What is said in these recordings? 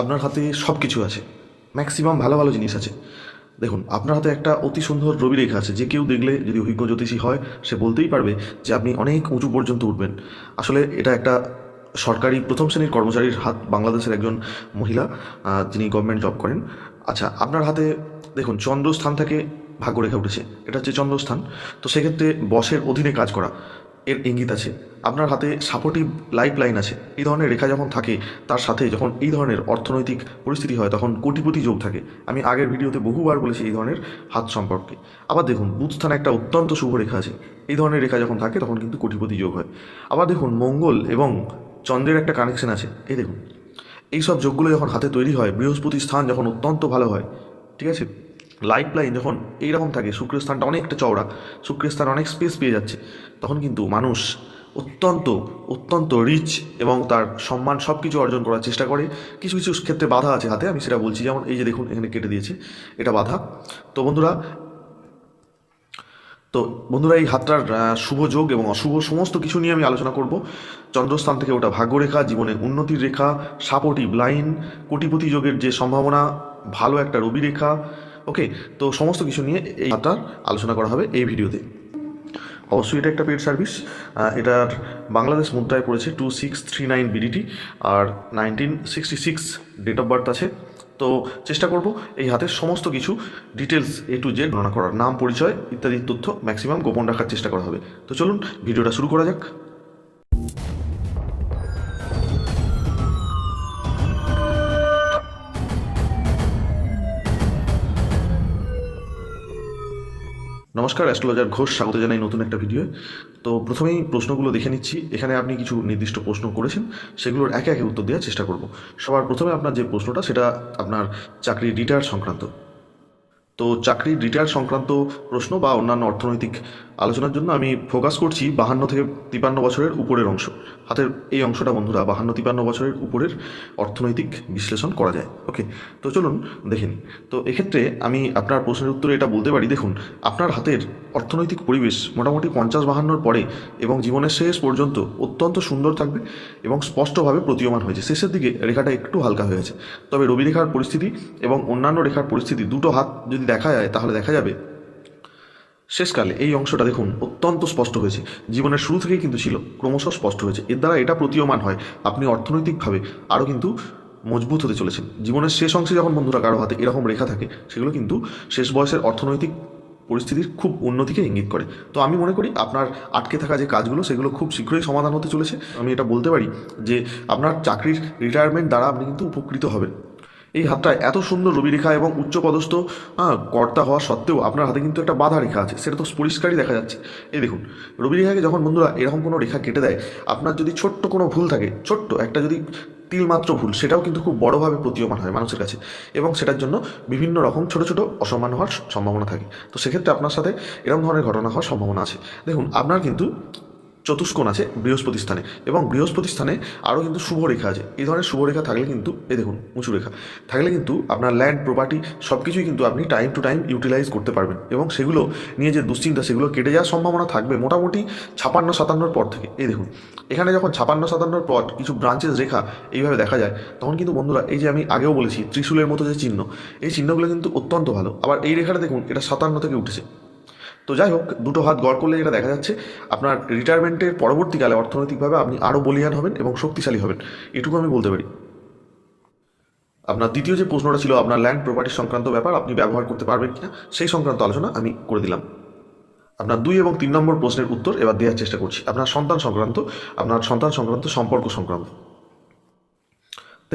আপনার হাতে সব কিছু আছে। ম্যাক্সিমাম ভালো ভালো জিনিস আছে। দেখুন, আপনার হাতে একটা অতি সুন্দর রবিরেখা আছে। যে কেউ দেখলে যদি অভিজ্ঞ জ্যোতিষী হয়, সে বলতেই পারবে যে আপনি অনেক উঁচু পর্যন্ত উঠবেন। আসলে এটা একটা সরকারি প্রথম শ্রেণির কর্মচারীর হাত, বাংলাদেশের একজন মহিলা যিনি গভর্নমেন্ট জব করেন। আচ্ছা আপনার হাতে, দেখুন, চন্দ্রস্থান থেকে ভাগ্য রেখা উঠেছে। এটা হচ্ছে চন্দ্রস্থান। তো সেক্ষেত্রে বসের অধীনে কাজ করা। এর ইঙ্গিত আছে। আপনার হাতে সাপোর্টিভ লাইফ লাইন আছে। এই ধরনের রেখা যখন থাকে, তার সাথে যখন এই ধরনের অর্থনৈতিক পরিস্থিতি হয়, তখন কোটিপতি যোগ থাকে। আমি আগের ভিডিওতে বহুবার বলেছি এই ধরনের হাত সম্পর্কে। আবার দেখুন বুধ স্থানে একটা অত্যন্ত শুভ রেখা আছে। এই ধরনের রেখা যখন থাকে, তখন কিন্তু কোটিপতি যোগ হয়। আবার দেখুন, মঙ্গল এবং চন্দ্রের একটা কানেকশন আছে। এই দেখুন, এইসব যোগগুলো যখন হাতে তৈরি হয়, বৃহস্পতি স্থান যখন অত্যন্ত ভালো হয়, ঠিক আছে? লাইফ লাইন যখন এইরকম থাকে শুক্রের স্থানটা অনেকটা চওড়া শুক্রের স্থান অনেক স্পেস পেয়ে যাচ্ছে, তখন কিন্তু মানুষ অত্যন্ত অত্যন্ত রিচ এবং তার সম্মান সব কিছু অর্জন করার চেষ্টা করে। কিছু কিছু ক্ষেত্রে বাধা আছে হাতে, আমি সেটা বলছি। যেমন এই যে দেখুন, এখানে কেটে দিয়েছে, এটা বাধা। তো বন্ধুরা তো বন্ধুরা, এই হাতটার শুভ যোগ এবং অশুভ সমস্ত কিছু নিয়ে আমি আলোচনা করব। চন্দ্রস্থান থেকে ওটা ভাগ্যরেখা জীবনে উন্নতির রেখা, সাপোর্টিভ লাইন, কোটিপতি যোগের যে সম্ভাবনা, ভালো একটা রবি রেখা ওকে তো সমস্ত কিছু নিয়ে এই হাতটার আলোচনা করা হবে এই ভিডিওতে। অবশ্যই এটা একটা পেড সার্ভিস এটার বাংলাদেশ মুদ্রায় পড়েছে two six three nine BDT R nineteen sixty six date of birth আছে। তো চেষ্টা করব এই হাতের সমস্ত কিছু ডিটেলস এ টু জেড গণনা করার। নাম, পরিচয় ইত্যাদি তথ্য ম্যাক্সিমাম গোপন রাখার চেষ্টা করা হবে। তো চলুন, ভিডিওটা শুরু করা যাক। নমস্কার, অ্যাস্ট্রোলজার ঘোষ, স্বাগত জানাই নতুন একটা ভিডিও তো প্রথমেই প্রশ্নগুলো দেখে নিচ্ছি। এখানে আপনি কিছু নির্দিষ্ট প্রশ্ন করেছেন, সেগুলোর একে একে উত্তর দেওয়ার চেষ্টা করব। সবার প্রথমে আপনার যে প্রশ্নটা, সেটা আপনার চাকরি রিটায়ার সংক্রান্ত। তো চাকরির রিটায়ার সংক্রান্ত প্রশ্ন বা অন্যান্য অর্থনৈতিক আলোচনার জন্য আমি ফোকাস করছি বাহান্ন থেকে তিপান্ন বছরের উপরের অংশ। হাতের এই অংশটা বন্ধুরা, বাহান্ন তিপান্ন বছরের উপরের অর্থনৈতিক বিশ্লেষণ করা যায়। ওকে তো চলুন দেখে নিই তো এক্ষেত্রে আমি আপনার প্রশ্নের উত্তরে এটা বলতে পারি। দেখুন, আপনার হাতের অর্থনৈতিক পরিবেশ মোটামুটি পঞ্চাশ বাহান্নর পরে এবং জীবনের শেষ পর্যন্ত অত্যন্ত সুন্দর থাকবে এবং স্পষ্টভাবে প্রতীয়মান হয়েছে। শেষের দিকে রেখাটা একটু হালকা হয়েছে তবে রবি রেখার পরিস্থিতি এবং অন্যান্য রেখার পরিস্থিতি দুটো হাত যদি দেখা যায়, তাহলে দেখা যাবে শেষকালে এই অংশটা দেখুন অত্যন্ত স্পষ্ট হয়েছে। জীবনের শুরু থেকেই কিন্তু ছিল, ক্রমশ স্পষ্ট হয়েছে। এর দ্বারা এটা প্রতীয়মান হয়। আপনি অর্থনৈতিকভাবে আরও কিন্তু মজবুত হতে চলেছেন। জীবনের শেষ অংশে যখন বন্ধুরা কারও হাতে এরকম রেখা থাকে, সেগুলো কিন্তু শেষ বয়সের অর্থনৈতিক পরিস্থিতির খুব উন্নতিকে ইঙ্গিত করে। তো আমি মনে করি আপনার আটকে থাকা যে কাজগুলো, সেগুলো খুব শীঘ্রই সমাধান হতে চলেছে। আমি এটা বলতে পারি যে আপনার চাকরির রিটায়ারমেন্ট দ্বারা আপনি কিন্তু উপকৃত হবেন। এই হাতটায় এত সুন্দর রবি রেখা এবং উচ্চপদস্থ কর্তা হওয়া সত্ত্বেও আপনার হাতে কিন্তু একটা বাধা রেখা আছে, সেটা তো পরিষ্কারই দেখা যাচ্ছে। এই দেখুন, রবি রেখাকে যখন বন্ধুরা এরকম কোনো রেখা কেটে দেয়, আপনার যদি ছোট্ট কোনো ভুল থাকে, ছোট্ট একটা যদি তিলমাত্র ভুল, সেটাও কিন্তু খুব বড়োভাবে প্রতীয়মান হয় মানুষের কাছে। এবং সেটার জন্য বিভিন্ন রকম ছোট ছোট অসম্মান হওয়ার সম্ভাবনা থাকে। তো সেক্ষেত্রে আপনার সাথে এরকম ধরনের ঘটনা হওয়ার সম্ভাবনা আছে। দেখুন, আপনার কিন্তু চতুষ্কোণ আছে বৃহস্পতি স্থানে এবং বৃহস্পতি স্থানে আরও কিন্তু শুভ রেখা আছে। এই ধরনের শুভ রেখা থাকলে কিন্তু, এই দেখুন, উঁচু রেখা, থাকলে কিন্তু আপনার ল্যান্ড, প্রপার্টি সব কিছুই কিন্তু আপনি টাইম টু টাইম ইউটিলাইজ করতে পারবেন এবং সেগুলো নিয়ে যে দুশ্চিন্তা, সেগুলো কেটে যাওয়ার সম্ভাবনা থাকবে মোটামুটি ছাপান্ন সাতান্নর পর থেকে। এই দেখুন, এখানে যখন ছাপান্ন সাতান্নর পর কিছু ব্রাঞ্চেস রেখা এইভাবে দেখা যায়, তখন কিন্তু বন্ধুরা, এই যে আমি আগেও বলেছি, ত্রিশূলের মতো যে চিহ্ন, এই চিহ্নগুলো কিন্তু অত্যন্ত ভালো। আবার এই রেখাটা দেখুন, এটা সাতান্ন থেকে উঠেছে। তো যাই হোক, দুটো হাত গড় করলে যেটা দেখা যাচ্ছে, আপনার রিটায়ারমেন্টের পরবর্তীকালে অর্থনৈতিকভাবে আপনি আরও বলিয়ান হবেন এবং শক্তিশালী হবেন। এটুকু আমি বলতে পারি। আপনার দ্বিতীয় যে প্রশ্নটা ছিল, আপনার ল্যান্ড প্রপার্টি সংক্রান্ত ব্যাপার, আপনি ব্যবহার করতে পারবেন কিনা, সেই সংক্রান্ত আলোচনা আমি করে দিলাম। আপনার দুই এবং তিন নম্বর প্রশ্নের উত্তর এবার দেওয়ার চেষ্টা করছি। আপনার সন্তান সংক্রান্ত, আপনার সন্তান সংক্রান্ত, সম্পর্ক সংক্রান্ত।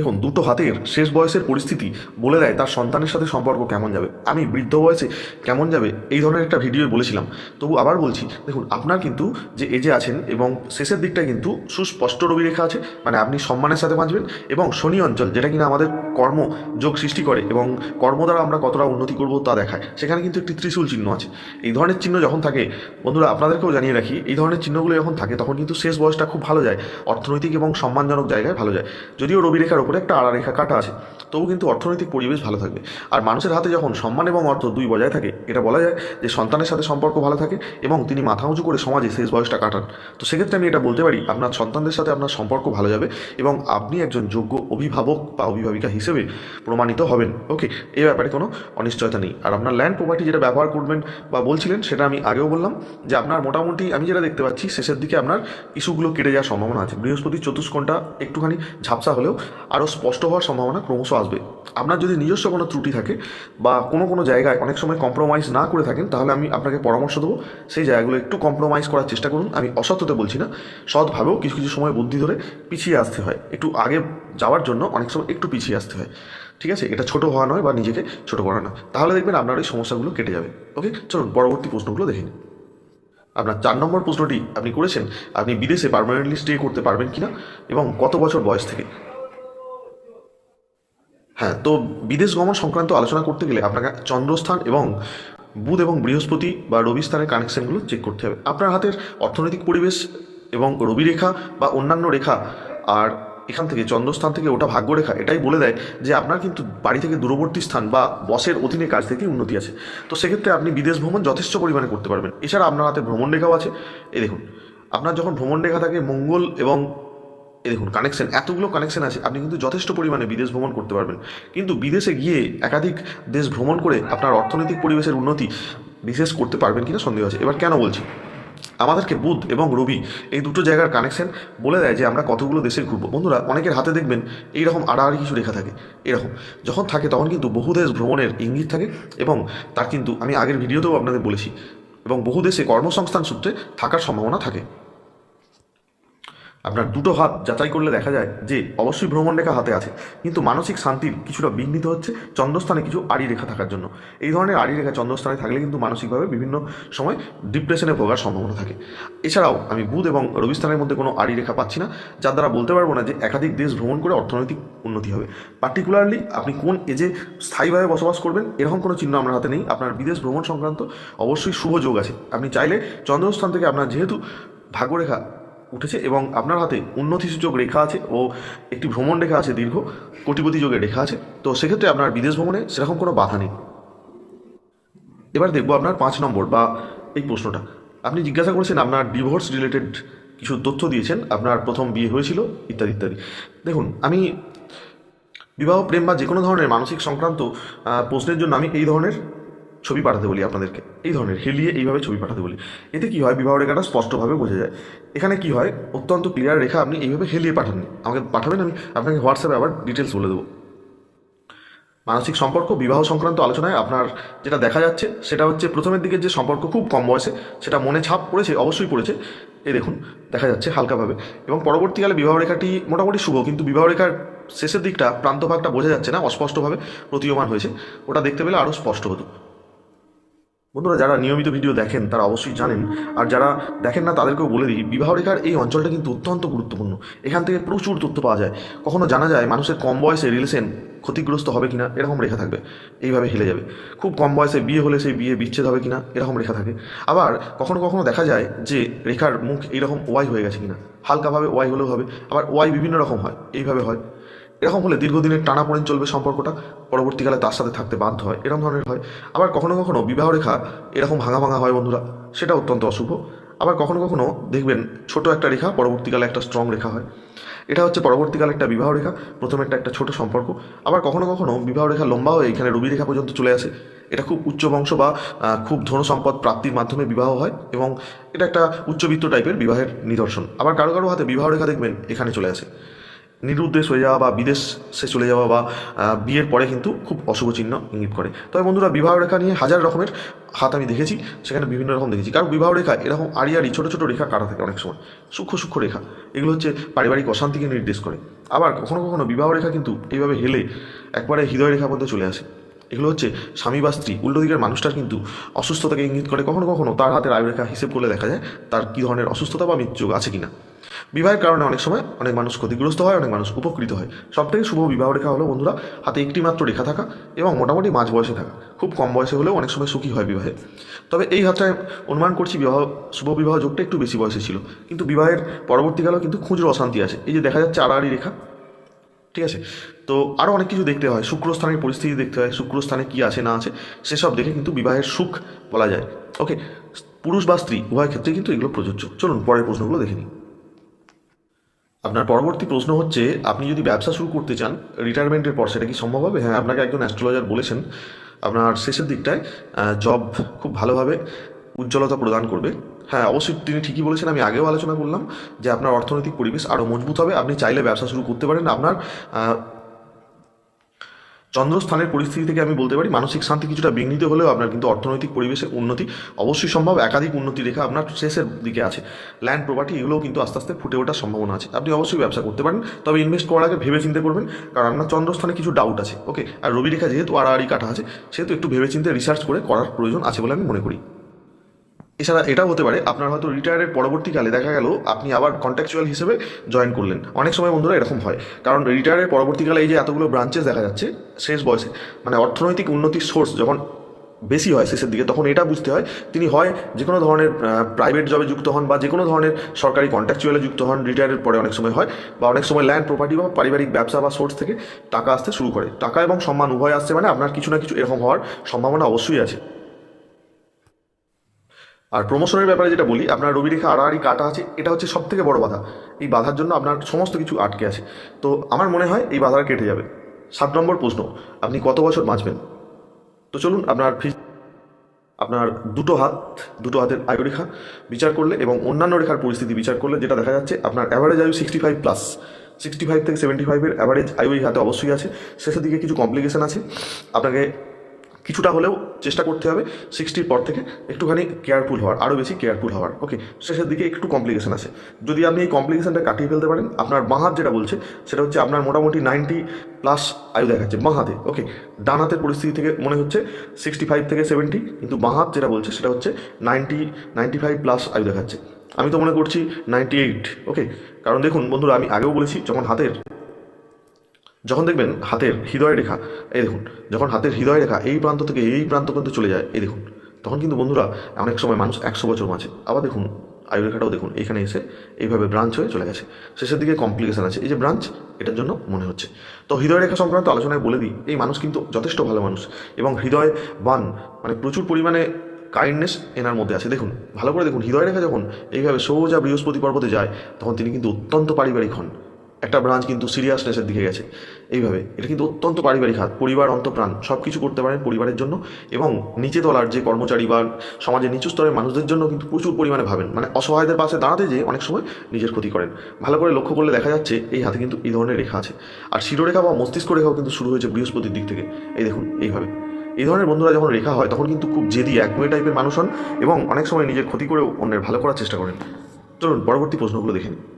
দেখুন, দুটো হাতের শেষ বয়সের পরিস্থিতি বলে দেয় তার সন্তানের সাথে সম্পর্ক কেমন যাবে। আমি বৃদ্ধ বয়সে কেমন যাবে এই ধরনের একটা ভিডিও বলেছিলাম। তবু আবার বলছি, দেখুন, আপনার কিন্তু যে এজে আছেন এবং শেষের দিকটা কিন্তু সুস্পষ্ট রবি রেখা আছে মানে আপনি সম্মানের সাথে বাঁচবেন এবং শনি অঞ্চল, যেটা কিনা আমাদের কর্ম যোগ সৃষ্টি করে এবং কর্ম দ্বারা আমরা কতটা উন্নতি করব তা দেখায়। সেখানে কিন্তু একটি ত্রিশূল চিহ্ন আছে। এই ধরনের চিহ্ন যখন থাকে, বন্ধুরা আপনাদেরকেও জানিয়ে রাখি, এই ধরনের চিহ্নগুলো যখন থাকে, তখন কিন্তু শেষ বয়সটা খুব ভালো যায়, অর্থনৈতিক এবং সম্মানজনক জায়গায় ভালো যায়। যদিও রবি রেখার উপরে একটা আড়া রেখা কাটা আছে, তবু কিন্তু অর্থনৈতিক পরিবেশ ভালো থাকবে। আর মানুষের হাতে যখন সম্মান এবং অর্থ দুই বজায় থাকে, এটা বলা যায় যে সন্তানের সাথে সম্পর্ক ভালো থাকে এবং তিনি মাথা উঁচু করে সমাজে শেষ বয়সটা কাটান। তো সেক্ষেত্রে আমি এটা বলতে পারি, আপনার সন্তানদের সাথে আপনার সম্পর্ক ভালো যাবে এবং আপনি একজন যোগ্য অভিভাবক বা অভিভাবিকা হিসেবে প্রমাণিত হবেন। ওকে এই ব্যাপারে কোনো অনিশ্চয়তা নেই। আর আপনার ল্যান্ড প্রপার্টি যেটা ব্যবহার করবেন বা বলছিলেন, সেটা আমি আগেও বললাম যে আপনার মোটামুটি আমি যেটা দেখতে পাচ্ছি, শেষের দিকে আপনার ইস্যুগুলো কেটে যাওয়ার সম্ভাবনা আছে। বৃহস্পতির চতুষ্কোণটা একটুখানি ঝাপসা হলেও আরও স্পষ্ট হওয়ার সম্ভাবনা ক্রমশ আসবে। আপনার যদি নিজস্ব কোনো ত্রুটি থাকে বা কোনো কোনো জায়গায় অনেক সময় কম্প্রোমাইজ না করে থাকেন, তাহলে আমি আপনাকে পরামর্শ দেবো। সেই জায়গাগুলো একটু কম্প্রোমাইজ করার চেষ্টা করুন। আমি অসত্যতে বলছি না। সৎভাবেও কিছু কিছু সময় বুদ্ধি ধরে পিছিয়ে আসতে হয়। একটু আগে যাওয়ার জন্য অনেক সময় একটু পিছিয়ে আসতে হয়। ঠিক আছে? এটা ছোট হওয়া নয় বা নিজেকে ছোট করা না তাহলে দেখবেন আপনার ওই সমস্যাগুলো কেটে যাবে। ওকে চলুন, পরবর্তী প্রশ্নগুলো দেখে নিন আপনার চার নম্বর প্রশ্নটি আপনি করেছেন, আপনি বিদেশে পার্মানেন্টলি স্টে করতে পারবেন কি না এবং কত বছর বয়স থেকে? হ্যাঁ তো বিদেশ গমন সংক্রান্ত আলোচনা করতে গেলে আপনাকে চন্দ্রস্থান এবং বুধ এবং বৃহস্পতি বা রবি স্থানের কানেকশনগুলো চেক করতে হবে। আপনার হাতের অর্থনৈতিক পরিবেশ এবং রবি রেখা বা অন্যান্য রেখা আর এখান থেকে চন্দ্রস্থান থেকে ওটা ভাগ্যরেখা এটাই বলে দেয় যে আপনার কিন্তু বাড়ি থেকে দূরবর্তী স্থান বা বসের অধীনে কাজ থেকে উন্নতি আছে। তো সেক্ষেত্রে আপনি বিদেশ ভ্রমণ যথেষ্ট পরিমাণে করতে পারবেন। এছাড়া আপনার হাতে ভ্রমণ রেখাও আছে। এই দেখুন, আপনার যখন ভ্রমণ রেখা থাকে মঙ্গল এবং এ দেখুন কানেকশন এতগুলো কানেকশন আছে, আপনি কিন্তু যথেষ্ট পরিমাণে বিদেশ ভ্রমণ করতে পারবেন। কিন্তু বিদেশে গিয়ে একাধিক দেশ ভ্রমণ করে আপনার অর্থনৈতিক পরিবেশের উন্নতি বিশেষ করতে পারবেন কিনা সন্দেহ আছে। এবার কেন বলছি? আমাদেরকে বুধ এবং রবি এই দুটো জায়গার কানেকশন বলে দেয় যে আমরা কতগুলো দেশে ঘুরবো। বন্ধুরা, অনেকের হাতে দেখবেন এইরকম আড়াআড়ি কিছু রেখা থাকে। এরকম। যখন থাকে তখন কিন্তু বহু দেশ ভ্রমণের ইঙ্গিত থাকে এবং তার কিন্তু, আমি আগের ভিডিওতেও আপনাদের বলেছি, এবং বহু দেশে কর্মসংস্থান সূত্রে থাকার সম্ভাবনা থাকে। আপনার দুটো হাত যাচাই করলে দেখা যায় যে অবশ্যই ভ্রমণ রেখা হাতে আছে। কিন্তু মানসিক শান্তির কিছুটা বিঘ্নিত হচ্ছে চন্দ্রস্থানে কিছু আড়ি রেখা থাকার জন্য। এই ধরনের আড়ি রেখা চন্দ্রস্থানে থাকলে কিন্তু মানসিকভাবে বিভিন্ন সময় ডিপ্রেশনে ভোগার সম্ভাবনা থাকে। এছাড়াও আমি বুধ এবং রবিস্থানের মধ্যে কোনো আড়ি রেখা পাচ্ছি না, যার দ্বারা বলতে পারব না যে একাধিক দেশ ভ্রমণ করে অর্থনৈতিক উন্নতি হবে। পার্টিকুলারলি আপনি কোন এজে স্থায়ীভাবে বসবাস করবেন এরকম কোনো চিহ্ন আপনার হাতে নেই। আপনার বিদেশ ভ্রমণ সংক্রান্ত অবশ্যই শুভ যোগ আছে। আপনি চাইলে চন্দ্রস্থান থেকে আপনার যেহেতু ভাগ্যরেখা উঠেছে এবং আপনার হাতে উন্নতি সূচক রেখা আছে ও একটি ভ্রমণ রেখা আছে দীর্ঘ কোটিপতি যোগে রেখা আছে। তো সেক্ষেত্রে আপনার বিদেশ ভ্রমণে সেরকম কোনো বাধা নেই। এবার দেখব আপনার পাঁচ নম্বর বা এই প্রশ্নটা। আপনি জিজ্ঞাসা করেছেন আপনার ডিভোর্স রিলেটেড কিছু তথ্য দিয়েছেন, আপনার প্রথম বিয়ে হয়েছিল, ইত্যাদি ইত্যাদি। দেখুন, আমি বিবাহ, প্রেম বা যে কোনো ধরনের মানসিক সংক্রান্ত প্রশ্নের জন্য আমি এই ধরনের ছবি পাঠাতে বলি আপনাদেরকে। এই ধরনের হেলিয়ে এইভাবে ছবি পাঠাতে বলি। এতে কি হয়, বিবাহ রেখাটা স্পষ্টভাবে বোঝা যায়। এখানে কি হয়, অত্যন্ত ক্লিয়ার রেখা আপনি এইভাবে হেলিয়ে পাঠাননি। আমাকে পাঠাবেন, আমি আপনাকে হোয়াটসঅ্যাপে আবার ডিটেলস বলে দেবো। মানসিক সম্পর্ক, বিবাহ সংক্রান্ত আলোচনায় আপনার যেটা দেখা যাচ্ছে, সেটা হচ্ছে প্রথমের দিকে যে সম্পর্ক খুব কম বয়সে, সেটা মনে ছাপ পড়েছে, অবশ্যই পড়েছে। এই দেখুন, দেখা যাচ্ছে হালকাভাবে। এবং পরবর্তীকালে বিবাহ রেখাটি মোটামুটি শুভ, কিন্তু বিবাহ রেখার শেষের দিকটা, প্রান্তভাগটা বোঝা যাচ্ছে না, অস্পষ্টভাবে প্রতীয়মান হয়েছে। ওটা দেখতে পেলে আরও স্পষ্ট হতো। বন্ধুরা, যারা নিয়মিত ভিডিও দেখেন, তারা অবশ্যই জানেন। আর যারা দেখেন না, তাদেরকেও বলে দিই, বিবাহ রেখার এই অঞ্চলটা কিন্তু অত্যন্ত গুরুত্বপূর্ণ। এখান থেকে প্রচুর তথ্য পাওয়া যায়। কখনো জানা যায়, মানুষের কম বয়সে রিলেশন ক্ষতিগ্রস্ত হবে কিনা, এরকম রেখা থাকবে। এইভাবে হেলে যাবে। খুব কম বয়সে বিয়ে হলে সেই বিয়ে বিচ্ছেদ হবে কিনা, এরকম রেখা থাকে। আবার কখনো কখনো দেখা যায় যে রেখার মুখ এইরকম ওয়াই হয়ে গেছে কিনা। হালকাভাবে ওয়াই হলেও হবে। আবার ওয়াই বিভিন্ন রকম হয়। এইভাবে হয়। এরকম হলে দীর্ঘদিনের টানা পড়েন চলবে সম্পর্কটা, পরবর্তীকালে তার সাথে থাকতে বাধ্য হয়। এরকম ধরনের হয়। আবার কখনো কখনো বিবাহ রেখা এরকম ভাঙা ভাঙা হয় বন্ধুরা সেটা অত্যন্ত অশুভ। আবার কখনো কখনো দেখবেন ছোট একটা রেখা, পরবর্তীকালে একটা স্ট্রং রেখা হয়। এটা হচ্ছে পরবর্তীকালে একটা বিবাহ রেখা, প্রথমে একটা একটা ছোট সম্পর্ক। আবার কখনো কখনো বিবাহ রেখা লম্বা হয়ে এখানে রবি রেখা পর্যন্ত চলে আসে। এটা খুব উচ্চ বংশ বা খুব ধন সম্পদ প্রাপ্তির মাধ্যমে বিবাহ হয় এবং এটা একটা উচ্চবিত্ত টাইপের বিবাহের নিদর্শন। আবার কারও কারও হাতে বিবাহ রেখা দেখবেন এখানে চলে আসে। নিরুদ্দেশ হয়ে যাওয়া বা বিদেশে চলে যাওয়া বা বিয়ের পরে কিন্তু খুব অশুভ চিহ্ন ইঙ্গিত করে। তবে বন্ধুরা, বিবাহ রেখা নিয়ে হাজার রকমের হাত আমি দেখেছি, সেখানে বিভিন্ন রকম দেখেছি। কারণ বিবাহ রেখা এরকম আড়ি আড়ি ছোটো ছোটো রেখা কাটা থাকে অনেক সময়। সূক্ষ্ম সূক্ষ্ম রেখা। এগুলো হচ্ছে পারিবারিক অশান্তিকে নির্দেশ করে। আবার কখনো কখনো বিবাহ রেখা কিন্তু এইভাবে হেলে একবারে হৃদয় রেখা মধ্যে চলে আসে। এগুলো হচ্ছে স্বামী বা স্ত্রী, উল্টো দিকের মানুষটার কিন্তু অসুস্থতাকে ইঙ্গিত করে। কখনো কখনো তার হাতের আয়ুরেখা হিসেব করলে দেখা যায় তার কী ধরনের অসুস্থতা বা মৃত্যু আছে কিনা। বিবাহের কারণে অনেক সময় অনেক মানুষ ক্ষতিগ্রস্ত হয়, অনেক মানুষ উপকৃত হয়। সব থেকে শুভ বিবাহ রেখা হলো, বন্ধুরা, হাতে একটি মাত্র রেখা থাকা এবং মোটামুটি মাঝ বয়সে থাকা। খুব কম বয়সে হলেও অনেক সময় সুখী হয় বিবাহে। তবে এই হাতটায় অনুমান করছি বিবাহ, শুভ বিবাহ যোগটা একটু বেশি বয়সে ছিল। কিন্তু বিবাহের পরবর্তীকালেও কিন্তু খুচরো অশান্তি আছে। এই যে দেখা যাচ্ছে আড়াআড়ি রেখা, ঠিক আছে? তো আরও অনেক কিছু দেখতে হয়। শুক্রস্থানের পরিস্থিতি দেখতে হয়, শুক্রস্থানে কী আছে, না আছে, সেসব দেখে কিন্তু বিবাহের সুখ বলা যায়। ওকে পুরুষ বা স্ত্রী, উভয় ক্ষেত্রে কিন্তু এগুলো প্রযোজ্য। চলুন, পরের প্রশ্নগুলো দেখে নিই। আপনার পরবর্তী প্রশ্ন হচ্ছে, আপনি যদি ব্যবসা শুরু করতে চান রিটায়ারমেন্টের পর সেটা কি সম্ভব হবে? হ্যাঁ আপনাকে একজন অ্যাস্ট্রোলজার বলেছেন, আপনার শেষের দিকটায় জব খুব ভালোভাবে উজ্জ্বলতা প্রদান করবে। হ্যাঁ অবশ্যই তিনি ঠিকই বলেছেন, আমি আগেও আলোচনা করলাম যে আপনার অর্থনৈতিক পরিবেশ আরও মজবুত হবে। আপনি চাইলে ব্যবসা শুরু করতে পারেন। আপনার চন্দ্রস্থানের পরিস্থিতি থেকে আমি বলতে পারি, মানসিক শান্তি কিছুটা বিঘ্নিত হলেও আপনার কিন্তু অর্থনৈতিক পরিবেশের উন্নতি অবশ্যই সম্ভব। একাধিক উন্নতি রেখা আপনার শেষের দিকে আছে। ল্যান্ড প্রপার্টি এগুলোও কিন্তু আস্তে আস্তে ফুটে ওঠার সম্ভাবনা আছে। আপনি অবশ্যই ব্যবসা করতে পারেন, তবে ইনভেস্ট করার আগে ভেবে চিন্তে করবেন, কারণ আপনার চন্দ্রস্থানে কিছু ডাউট আছে ওকে আর রবি রেখা যেহেতু আড়াআড়ি কাটা আছে, সেহেতু একটু ভেবে চিন্তে রিসার্চ করে করার প্রয়োজন আছে বলে আমি মনে করি। এছাড়া এটাও হতে পারে, আপনার হয়তো রিটায়ারের পরবর্তীকালে দেখা গেল, আপনি আবার কন্ট্যাকচুয়াল হিসেবে জয়েন করলেন। অনেক সময় বন্ধুরা এরকম হয়, কারণ রিটায়ারের পরবর্তীকালে এই যে এতগুলো ব্রাঞ্চেস দেখা যাচ্ছে, শেষ বয়সে মানে অর্থনৈতিক উন্নতির সোর্স যখন বেশি হয় শেষের দিকে, তখন এটা বুঝতে হয়, তিনি হয় যে কোনো ধরনের প্রাইভেট জবে যুক্ত হন বা যে কোনো ধরনের সরকারি কন্ট্রাকচুয়ালে যুক্ত হন রিটায়ারের পরে অনেক সময় হয়, বা অনেক সময় ল্যান্ড প্রপার্টি বা পারিবারিক ব্যবসা বা সোর্স থেকে টাকা আসতে শুরু করে। টাকা এবং সম্মান উভয় আসছে মানে আপনার কিছু না কিছু এরকম হওয়ার সম্ভাবনা অবশ্যই আছে। আর প্রমোশনের ব্যাপারে যেটা বলি, আপনার রবি রেখা আড়াআড়ি কাটা আছে, এটা হচ্ছে সব থেকে বড় বাধা। এই বাধার জন্য আপনার সমস্ত কিছু আটকে আছে। তো আমার মনে হয় এই বাধা কেটে যাবে। সাত নম্বর প্রশ্ন, আপনি কত বছর বাঁচবেন? তো চলুন, আপনার ফিজ আপনার দুটো হাত, দুটো হাতের আয়ু রেখা বিচার করলে এবং অন্যান্য রেখার পরিস্থিতি বিচার করলে যেটা দেখা যাচ্ছে, আপনার অ্যাভারেজ আয়ু sixty five plus sixty five থেকে সেভেন্টি ফাইভের অ্যাভারেজ আয়ু এই হাতে অবশ্যই আছে। শেষের দিকে কিছু কমপ্লিকেশন আছে। আপনাকে কিছুটা হলেও চেষ্টা করতে হবে সিক্সটির পর থেকে একটুখানি কেয়ারফুল হওয়ার আরও বেশি কেয়ারফুল হওয়ার ওকে শেষের দিকে একটু কমপ্লিকেশন আছে। যদি আপনি এই কমপ্লিকেশনটা কাটিয়ে ফেলতে পারেন, আপনার বাঁ হাত যেটা বলছে, সেটা হচ্ছে আপনার মোটামুটি নাইনটি প্লাস আয়ু দেখাচ্ছে বাঁ হাতে ওকে ডান হাতের পরিস্থিতি থেকে মনে হচ্ছে সিক্সটি ফাইভ থেকে সেভেন্টি কিন্তু বাঁ হাত যেটা বলছে, সেটা হচ্ছে নাইনটি নাইনটি ফাইভ প্লাস আয়ু দেখাচ্ছে। আমি তো মনে করছি নাইনটি এইট ওকে কারণ দেখুন বন্ধুরা, আমি আগেও বলেছি, যখন হাতের যখন দেখবেন হাতের হৃদয় রেখা, এই দেখুন, যখন হাতের হৃদয় রেখা এই প্রান্ত থেকে এই প্রান্ত পর্যন্ত চলে যায়, এই দেখুন, তখন কিন্তু বন্ধুরা অনেক সময় মানুষ একশো বছর বাঁচে। আবার দেখুন, আয়ুরেখাটাও দেখুন, এখানে এসে এইভাবে ব্রাঞ্চ হয়ে চলে গেছে। শেষের দিকে কমপ্লিকেশান আছে, এই যে ব্রাঞ্চ এটার জন্য মনে হচ্ছে। তো হৃদয় রেখা সংক্রান্ত আলোচনায় বলে দিই, এই মানুষ কিন্তু যথেষ্ট ভালো মানুষ এবং হৃদয় বান মানে প্রচুর পরিমাণে কাইন্ডনেস এনার মধ্যে আছে। দেখুন, ভালো করে দেখুন, হৃদয় রেখা যখন এইভাবে সোজা বৃহস্পতি পর্বতে যায়, তখন তিনি কিন্তু অত্যন্ত পারিবারিক হন। একটা ব্রাঞ্চ কিন্তু সিরিয়াসনেসের দিকে গেছে। এইভাবে। এটা কিন্তু অত্যন্ত পারিবারিক হাত। পরিবার, অন্তপ্রাণ সব কিছু করতে পারেন পরিবারের জন্য এবং নিচে তলার যে কর্মচারী বা সমাজের নিচু স্তরের মানুষদের জন্য কিন্তু প্রচুর পরিমাণে ভাবেন। মানে অসহায়দের পাশে দাঁড়াতে যেয়ে অনেক সময় নিজের ক্ষতি করেন। ভালো করে লক্ষ্য করলে দেখা যাচ্ছে এই হাতে কিন্তু এই ধরনের রেখা আছে। আর শিরোরেখা বা মস্তিষ্ক রেখাও কিন্তু শুরু হয়েছে বৃহস্পতির দিক থেকে। এই দেখুন, এইভাবে। এই ধরনের বন্ধুরা যখন রেখা হয়, তখন কিন্তু খুব জেদি একগুয়ে টাইপের মানুষ হন এবং অনেক সময় নিজের ক্ষতি করেও অন্যের ভালো করার চেষ্টা করেন। চলুন, পরবর্তী প্রশ্নগুলো দেখে নিই।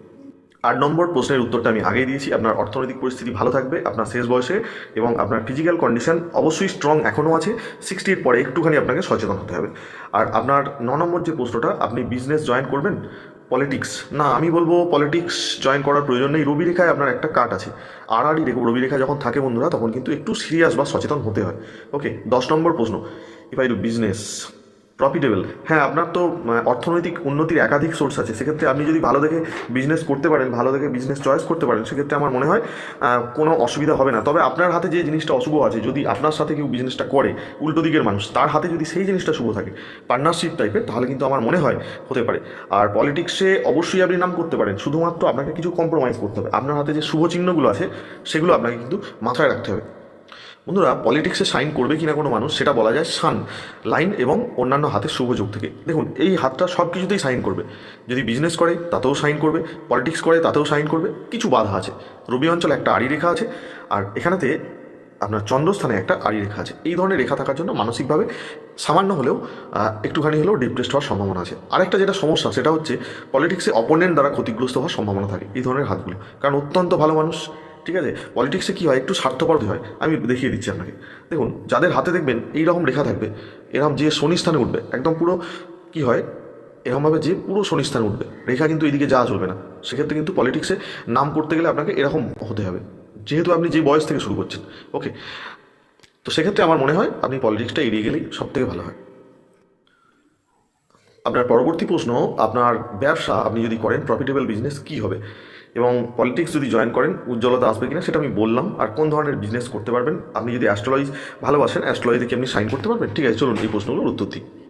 আট নম্বর প্রশ্নের উত্তরটা আমি আগেই দিয়েছি, আপনার অর্থনৈতিক পরিস্থিতি ভালো থাকবে, আপনার শেষ বয়সে এবং আপনার ফিজিক্যাল কন্ডিশন অবশ্যই স্ট্রং এখনও আছে সিক্সটির পরে একটুখানি আপনাকে সচেতন হতে হবে। আর আপনার ন নম্বর যে প্রশ্নটা, আপনি বিজনেস জয়েন করবেন? পলিটিক্স না, আমি বলব পলিটিক্স জয়েন করার প্রয়োজন নেই, রবি রেখায় আপনার একটা কাট আছে। আর আরই রবি রেখা যখন থাকে বন্ধুরা, তখন কিন্তু একটু সিরিয়াস বা সচেতন হতে হয়। ওকে দশ নম্বর প্রশ্ন if I do business profitable হ্যাঁ আপনার তো অর্থনৈতিক উন্নতির একাধিক সোর্স আছে। সেক্ষেত্রে আপনি যদি ভালো দেখে বিজনেস করতে পারেন, ভালো দেখে বিজনেস চয়েস করতে পারেন, সেক্ষেত্রে আমার মনে হয় কোনো অসুবিধা হবে না। তবে আপনার হাতে যে জিনিসটা অশুভ আছে, যদি আপনার সাথে কেউ বিজনেসটা করে, উল্টো দিকের মানুষ, তার হাতে যদি সেই জিনিসটা শুভ থাকে পার্টনারশিপ টাইপের তাহলে কিন্তু আমার মনে হয় হতে পারে। আর পলিটিক্সে অবশ্যই আপনি নাম করতে পারেন, শুধুমাত্র আপনাকে কিছু কম্প্রোমাইজ করতে হবে। আপনার হাতে যে শুভ চিহ্নগুলো আছে, সেগুলো আপনাকে কিন্তু মাথায় রাখতে হবে। বন্ধুরা পলিটিক্সে সাইন করবে কিনা কোনো মানুষ, সেটা বলা যায় সান লাইন এবং অন্যান্য হাতের শুভ যোগ থেকে। দেখুন, এই হাতটা সব কিছুতেই সাইন করবে। যদি বিজনেস করে, তাতেও সাইন করবে। পলিটিক্স করে, তাতেও সাইন করবে। কিছু বাধা আছে। রবি অঞ্চলে একটা আড়ি রেখা আছে। আর এখানেতে আপনার চন্দ্রস্থানে একটা আড়ি রেখা আছে। এই ধরনের রেখা থাকার জন্য মানসিকভাবে সামান্য হলেও একটুখানি হলেও ডিপ্রেসড হওয়ার সম্ভাবনা আছে। আরেকটা যেটা সমস্যা, সেটা হচ্ছে পলিটিক্সে অপোনেন্ট দ্বারা ক্ষতিগ্রস্ত হওয়ার সম্ভাবনা থাকে। এই ধরনের হাতগুলো। কারণ অত্যন্ত ভালো মানুষ ঠিক আছে? পলিটিক্সে কী হয়? একটু স্বার্থপর হয়। আমি দেখিয়ে দিচ্ছি আপনাকে। দেখুন, যাদের হাতে দেখবেন এই রকম রেখা থাকবে। এরকম যে শনি স্থানে উঠবে, একদম পুরো কি হয়? এরকমভাবে যে পুরো শনি স্থানে উঠবে। রেখা কিন্তু এইদিকে যাওয়া চলবে না। সেক্ষেত্রে কিন্তু পলিটিক্সে নাম করতে গেলে আপনাকে এরকম হতে হবে। যেহেতু আপনি যে বয়স থেকে শুরু করছেন। ওকে তো সেক্ষেত্রে আমার মনে হয়, আপনি পলিটিক্সটা এড়িয়ে গেলেই সব থেকে ভালো হয়। আপনার পরবর্তী প্রশ্ন, আপনার ব্যবসা আপনি যদি করেন প্রফিটেবল বিজনেস কী হবে? এবং পলিটিক্স যদি জয়েন করেন, উজ্জ্বলতা আসবে কিনা সেটা আমি বললাম। আর কোন ধরনের বিজনেস করতে পারবেন, আপনি যদি অ্যাস্ট্রোলজি ভালোবাসেন অ্যাস্ট্রোলজিতে কি আপনি সাইন করতে পারবেন? ঠিক আছে, চলুন এই প্রশ্নগুলোর উত্তর দিই।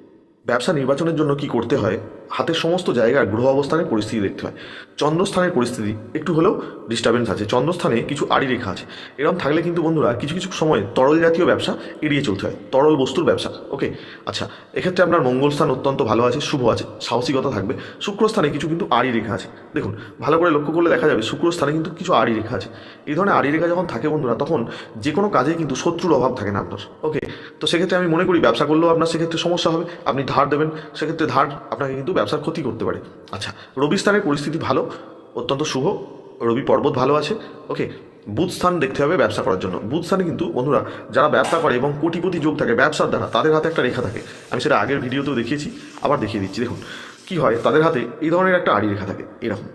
ব্যবসা নির্বাচনের জন্য কি করতে হয়? হাতের সমস্ত জায়গার গ্রহ অবস্থানের পরিস্থিতি দেখতে হয়। চন্দ্রস্থানের পরিস্থিতি, একটু হলেও ডিস্টারবেন্স আছে। চন্দ্রস্থানে কিছু আড়ি রেখা আছে। এরকম থাকলে কিন্তু বন্ধুরা কিছু কিছু সময় তরল জাতীয় ব্যবসা এড়িয়ে চলতে হয়। তরল বস্তুর ব্যবসা ওকে আচ্ছা এক্ষেত্রে আপনার মঙ্গলস্থান অত্যন্ত ভালো আছে, শুভ আছে, সাহসিকতা থাকবে। শুক্রস্থানে কিছু কিন্তু আড়ি রেখা আছে। দেখুন, ভালো করে লক্ষ্য করলে দেখা যাবে শুক্রস্থানে কিন্তু কিছু আড়ি রেখা আছে। এই ধরনের আড়ি রেখা যখন থাকে বন্ধুরা, তখন যে কোনো কাজে কিন্তু শত্রুর অভাব থাকে না আপনার ওকে তো সেক্ষেত্রে আমি মনে করি ব্যবসা করলেও আপনার সেক্ষেত্রে সমস্যা হবে। আপনি ধার দেবেন, সেক্ষেত্রে ধার আপনাকে কিন্তু ব্যবসার ক্ষতি করতে পারে। আচ্ছা রবি স্থানের পরিস্থিতি ভালো, অত্যন্ত শুভ, রবি পর্বত ভালো আছে ওকে বুধ স্থান দেখতে হবে ব্যবসা করার জন্য। বুধ স্থানে কিন্তু বন্ধুরা, যারা ব্যবসা করে এবং কোটিপতি যোগ থাকে, ব্যবসার দ্বারা তাদের হাতে একটা রেখা থাকে। আমি সেটা আগের ভিডিওতেও দেখিয়েছি, আবার দেখিয়ে দিচ্ছি। দেখুন, কি হয়? তাদের হাতে এই ধরনের একটা আড়ি রেখা থাকে, এরকম।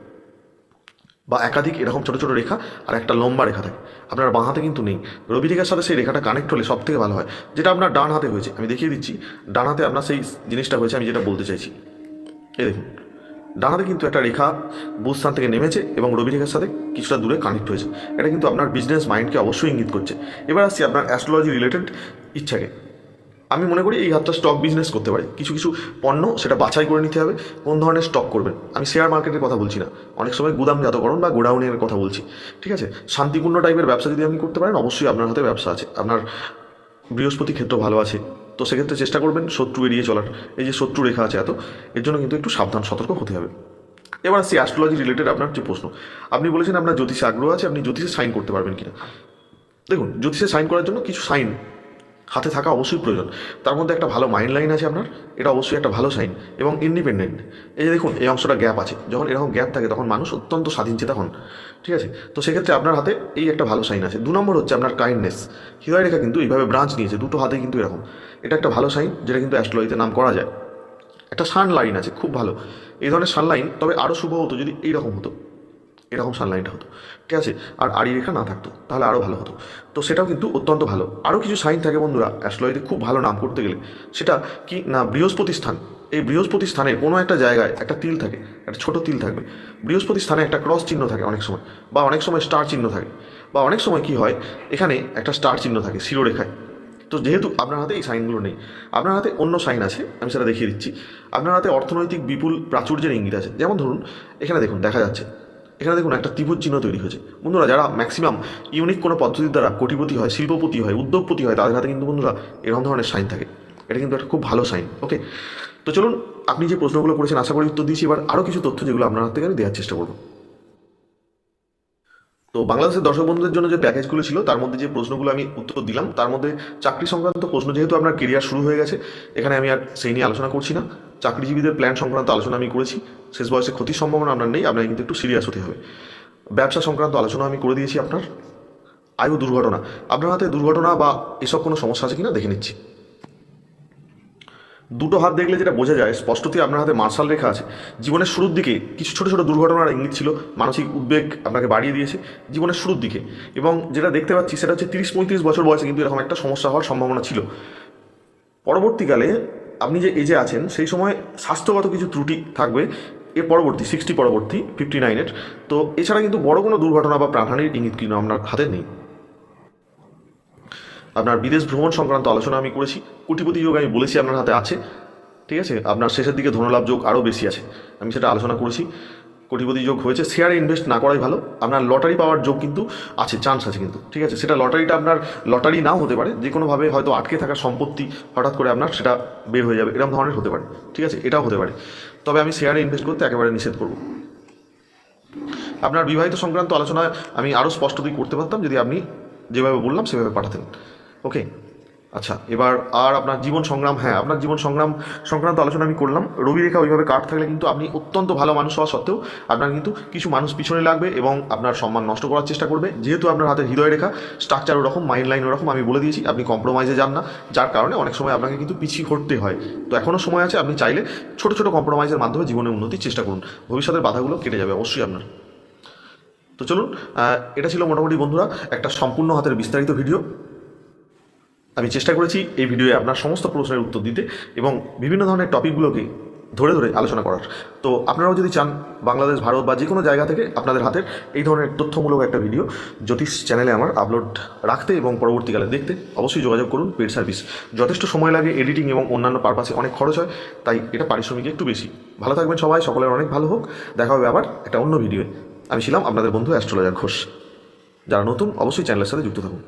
বা একাধিক এরকম ছোটো ছোটো রেখা আর একটা লম্বা রেখা থাকে। আপনার বাঁ হাতে কিন্তু নেই। রবি রেখার সাথে সেই রেখাটা কানেক্ট হলে সব থেকে ভালো হয়। যেটা আপনার ডান হাতে হয়েছে। আমি দেখিয়ে দিচ্ছি, ডান হাতে আপনার সেই জিনিসটা হয়েছে, আমি যেটা বলতে চাইছি। এই দেখুন, ডান হাতে কিন্তু একটা রেখা বুস্থান থেকে নেমেছে এবং রবি রেখার সাথে কিছুটা দূরে কানেক্ট হয়েছে। এটা কিন্তু আপনার বিজনেস মাইন্ডকে অবশ্যই ইঙ্গিত করছে। এবার আসছি আপনার অ্যাস্ট্রোলজি রিলেটেড ইচ্ছাকে। আমি মনে করি এই হাতটা স্টক বিজনেস করতে পারে। কিছু কিছু পণ্য সেটা বাছাই করে নিতে হবে, কোন ধরনের স্টক করবেন। আমি শেয়ার মার্কেটের কথা বলছি না। অনেক সময় গুদাম গুদামজাতকরণ বা গোডাউনের কথা বলছি। ঠিক আছে? শান্তিপূর্ণ টাইপের ব্যবসা যদি আপনি করতে পারেন, অবশ্যই আপনার হাতে ব্যবসা আছে। আপনার বৃহস্পতি ক্ষেত্র ভালো আছে। তো সেক্ষেত্রে চেষ্টা করবেন শত্রু এড়িয়ে চলার। এই যে শত্রু রেখা আছে এত, এর জন্য কিন্তু একটু সাবধান, সতর্ক হতে হবে। এবার আসছি অ্যাস্ট্রোলজি রিলেটেড আপনার যে প্রশ্ন। আপনি বলেছেন আপনার জ্যোতিষে আগ্রহ আছে, আপনি জ্যোতিষে সাইন করতে পারবেন কিনা। দেখুন, জ্যোতিষে সাইন করার জন্য কিছু সাইন হাতে থাকা অবশ্যই প্রয়োজন। তার মধ্যে একটা ভালো মাইন্ড লাইন আছে আপনার, এটা অবশ্যই একটা ভালো সাইন এবং ইন্ডিপেন্ডেন্ট এই যে দেখুন, এই অংশটা গ্যাপ আছে। যখন এরকম গ্যাপ থাকে, তখন মানুষ অত্যন্ত স্বাধীনচেতা হন। ঠিক আছে? তো সেক্ষেত্রে আপনার হাতে এই একটা ভালো সাইন আছে। দু নম্বর হচ্ছে আপনার কাইন্ডনেস হৃদয় রেখা কিন্তু এইভাবে ব্রাঞ্চ নিয়েছে, দুটো হাতে কিন্তু এরকম। এটা একটা ভালো সাইন যেটা কিন্তু অ্যাস্ট্রোলজিতে নাম করা যায়। একটা সান লাইন আছে, খুব ভালো। এই ধরনের সান লাইন তবে আরও শুভ হতো যদি এইরকম হতো। এরকম সানলাইনটা হতো। ঠিক আছে? আর আড়ি রেখা না থাকতো, তাহলে আরও ভালো হতো। তো সেটাও কিন্তু অত্যন্ত ভালো। আরও কিছু সাইন থাকে বন্ধুরা, অ্যাস্ট্রোলজিতে খুব ভালো নাম করতে গেলে। সেটা কি না, বৃহস্পতি স্থান। এই বৃহস্পতি স্থানে কোনো একটা জায়গায় একটা তিল থাকে, একটা ছোট তিল থাকবে। বৃহস্পতি স্থানে একটা ক্রস চিহ্ন থাকে অনেক সময়, বা অনেক সময় স্টার চিহ্ন থাকে। বা অনেক সময় কি হয়, এখানে একটা স্টার চিহ্ন থাকে শিরোরেখায়। তো যেহেতু আপনার হাতে এই সাইনগুলো নেই, আপনার হাতে অন্য সাইন আছে, আমি সেটা দেখিয়ে দিচ্ছি। আপনার হাতে অর্থনৈতিক বিপুল প্রাচুর্যের ইঙ্গিত আছে। যেমন ধরুন, এখানে দেখুন, দেখা যাচ্ছে এখানে দেখুন একটা ত্রিভুজ চিহ্ন তৈরি হয়েছে। বন্ধুরা, যারা ম্যাক্সিমাম ইউনিক কোনো পদ্ধতির দ্বারা কোটিপতি হয়, শিল্পপতি হয়, উদ্যোগপতি হয়, তাদের হাতে কিন্তু বন্ধুরা এরকম ধরনের সাইন থাকে। এটা কিন্তু একটা খুব ভালো সাইন ওকে তো চলুন, আপনি যে প্রশ্নগুলো করেছেন, আশা করি উত্তর দিয়েছি। এবার আরও কিছু তথ্য যেগুলো আপনার হাত থেকে আমি দেওয়ার চেষ্টা করব। তো বাংলাদেশের দর্শক বন্ধুদের জন্য যে প্যাকেজগুলো ছিল, তার মধ্যে যে প্রশ্নগুলো আমি উত্তর দিলাম, তার মধ্যে চাকরি সংক্রান্ত প্রশ্ন যেহেতু আপনার কেরিয়ার শুরু হয়ে গেছে, এখানে আমি আর সেই নিয়ে আলোচনা করছি না। চাকরিজীবীদের প্ল্যান সংক্রান্ত আলোচনা আমি করেছি, শেষ বয়সে ক্ষতির সম্ভাবনা আপনার নেই আপনার কিন্তু একটু সিরিয়াস হতে হবে। ব্যবসা সংক্রান্ত আলোচনা আমি করে দিয়েছি আপনার। আয়ু দুর্ঘটনা, আপনার হাতে দুর্ঘটনা বা এসব কোনো সমস্যা আছে কিনা দেখে নিচ্ছি। দুটো হাত দেখলে যেটা বোঝা যায়, স্পষ্টতই আপনার হাতে মার্শাল রেখা আছে। জীবনের শুরুর দিকে কিছু ছোটো ছোটো দুর্ঘটনার ইঙ্গিত ছিল, মানসিক উদ্বেগ আপনাকে বাড়িয়ে দিয়েছে জীবনের শুরুর দিকে। এবং যেটা দেখতে পাচ্ছি সেটা হচ্ছে তিরিশ পঁয়ত্রিশ বছর বয়সে কিন্তু এরকম একটা সমস্যা হওয়ার সম্ভাবনা ছিল। পরবর্তীকালে আপনি যে এজে আছেন, সেই সময় স্বাস্থ্যগত কিছু ত্রুটি থাকবে, এর পরবর্তী সিক্সটি পরবর্তী ফিফটি নাইনের তো এছাড়া কিন্তু বড় কোনো দুর্ঘটনা বা প্রাণহানির ইঙ্গিত কিন্তু আপনার হাতে নেই। আপনার বিদেশ ভ্রমণ সংক্রান্ত আলোচনা আমি করেছি। কোটিপতি যোগ আমি বলেছি, আপনার হাতে আছে। ঠিক আছে? আপনার শেষের দিকে ধনলাভ যোগ আরও বেশি আছে। আমি সেটা আলোচনা করেছি। কোটিপতি যোগ হয়েছে। শেয়ারে ইনভেস্ট না করাই ভালো। আপনার লটারি পাওয়ার যোগ কিন্তু আছে চান্স আছে কিন্তু। ঠিক আছে? সেটা লটারিটা আপনার লটারি নাও হতে পারে। যে কোনোভাবে হয়তো আটকে থাকা সম্পত্তি হঠাৎ করে আপনার সেটা বের হয়ে যাবে। এরকম ধরনের হতে পারে। ঠিক আছে? এটাও হতে পারে। তবে আমি শেয়ারে ইনভেস্ট করতে একেবারে নিষেধ করব। আপনার বিবাহিত সংক্রান্ত আলোচনা আমি আরও স্পষ্টতই করতে পারতাম। যদি আপনি যেভাবে বললাম, সেভাবে পাঠাতেন। ওকে আচ্ছা এবার আর আপনার জীবন সংগ্রাম হ্যাঁ আপনার জীবন সংগ্রাম, সংক্রান্ত আলোচনা আমি করলাম। রবি রেখা ওইভাবে কাট থাকলে কিন্তু আপনি অত্যন্ত ভালো মানুষ হওয়া সত্ত্বেও আপনার কিন্তু কিছু মানুষ পিছনে লাগবে এবং আপনার সম্মান নষ্ট করার চেষ্টা করবে। যেহেতু আপনার হাতে হৃদয় রেখা স্ট্রাকচার ওরকম মাইন্ড লাইন ওরকম আমি বলে দিয়েছি, আপনি কম্প্রোমাইজে যান না। যার কারণে অনেক সময় আপনাকে কিন্তু পিছিয়ে ঘটতে হয়। তো এখনও সময় আছে, আপনি চাইলে ছোটো ছোটো কম্প্রোমাইজের মাধ্যমে জীবনের উন্নতির চেষ্টা করুন। ভবিষ্যতের বাধাগুলো কেটে যাবে, অবশ্যই আপনার। তো চলুন এটা ছিল মোটামুটি বন্ধুরা একটা সম্পূর্ণ হাতের বিস্তারিত ভিডিও আমি চেষ্টা করেছি এই ভিডিওয়ে আপনার সমস্ত প্রশ্নের উত্তর দিতে এবং বিভিন্ন ধরনের টপিকগুলোকে ধরে ধরে আলোচনা করার। তো আপনারাও যদি চান বাংলাদেশ, ভারত বা যে কোনো জায়গা থেকে আপনাদের হাতের এই ধরনের তথ্যমূলক একটা ভিডিও জ্যোতিষ চ্যানেলে আমার আপলোড রাখতে এবং পরবর্তীকালে দেখতে অবশ্যই যোগাযোগ করুন পেড সার্ভিস। যথেষ্ট সময় লাগে এডিটিং এবং অন্যান্য পারপাসে অনেক খরচ হয়, তাই এটা পারিশ্রমিক একটু বেশি। ভালো থাকবেন সবাই, সকলের অনেক ভালো হোক। দেখা হবে আবার একটা অন্য ভিডিওয়ে। আমি ছিলাম আপনাদের বন্ধু অ্যাস্ট্রোলজার ঘোষ। যারা নতুন, অবশ্যই চ্যানেলের সাথে যুক্ত থাকুন।